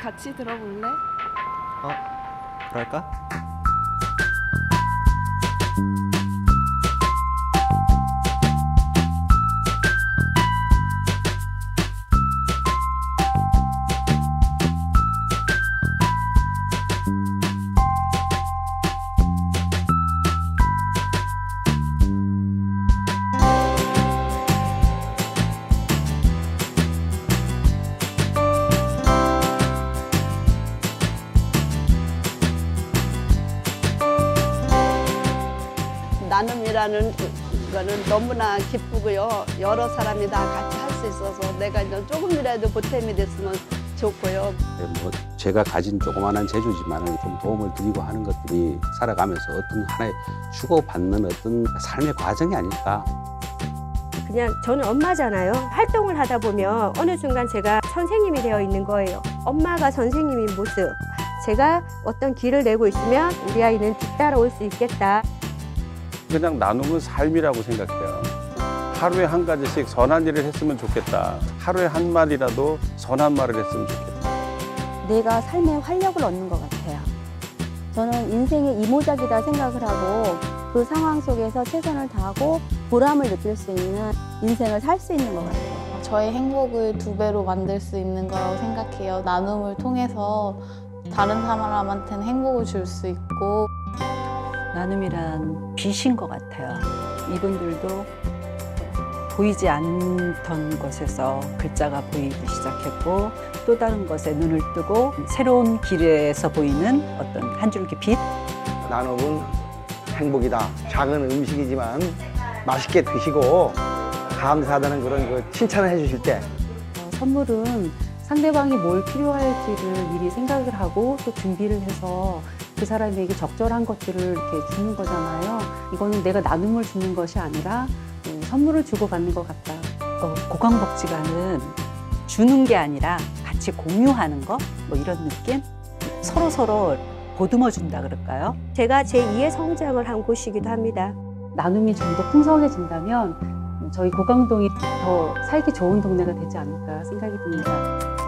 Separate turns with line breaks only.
같이 들어볼래?
그럴까?
나눔이라는 거는 너무나 기쁘고요. 여러 사람이 다 같이 할 수 있어서 내가 이제 조금이라도 보탬이 됐으면 좋고요.
네, 뭐 제가 가진 조그마한 재주지만 좀 도움을 드리고 하는 것들이 살아가면서 어떤 하나의 주고받는 어떤 삶의 과정이 아닐까
그냥 저는 엄마잖아요. 활동을 하다 보면 어느 순간 제가 선생님이 되어 있는 거예요. 엄마가 선생님인 모습. 제가 어떤 길을 내고 있으면 우리 아이는 뒤따라올 수 있겠다.
그냥 나눔은 삶이라고 생각해요. 하루에 한 가지씩 선한 일을 했으면 좋겠다. 하루에 한 말이라도 선한 말을 했으면 좋겠다.
내가 삶의 활력을 얻는 것 같아요. 저는 인생의 이모작이다 생각을 하고 그 상황 속에서 최선을 다하고 보람을 느낄 수 있는 인생을 살 수 있는 것 같아요.
저의 행복을 두 배로 만들 수 있는 거라고 생각해요. 나눔을 통해서 다른 사람한테는 행복을 줄 수 있고
나눔이란 빛인 것 같아요. 이분들도 보이지 않던 것에서 글자가 보이기 시작했고 또 다른 것에 눈을 뜨고 새로운 길에서 보이는 어떤 한 줄기 빛
나눔은 행복이다. 작은 음식이지만 맛있게 드시고 감사하다는 그런 그 칭찬을 해주실 때
어, 선물은 상대방이 뭘 필요할지를 미리 생각을 하고 또 준비를 해서 그 사람에게 적절한 것들을 이렇게 주는 거잖아요. 이거는 내가 나눔을 주는 것이 아니라 음, 선물을 주고 받는 것 같다. 어, 고강복지관은 주는 게 아니라 같이 공유하는 거, 뭐 이런 느낌? 서로 서로 보듬어 준다 그럴까요?
제가 제2의 성장을 한 곳이기도 합니다.
나눔이 좀 더 풍성해진다면 저희 고강동이 더 살기 좋은 동네가 되지 않을까 생각이 듭니다.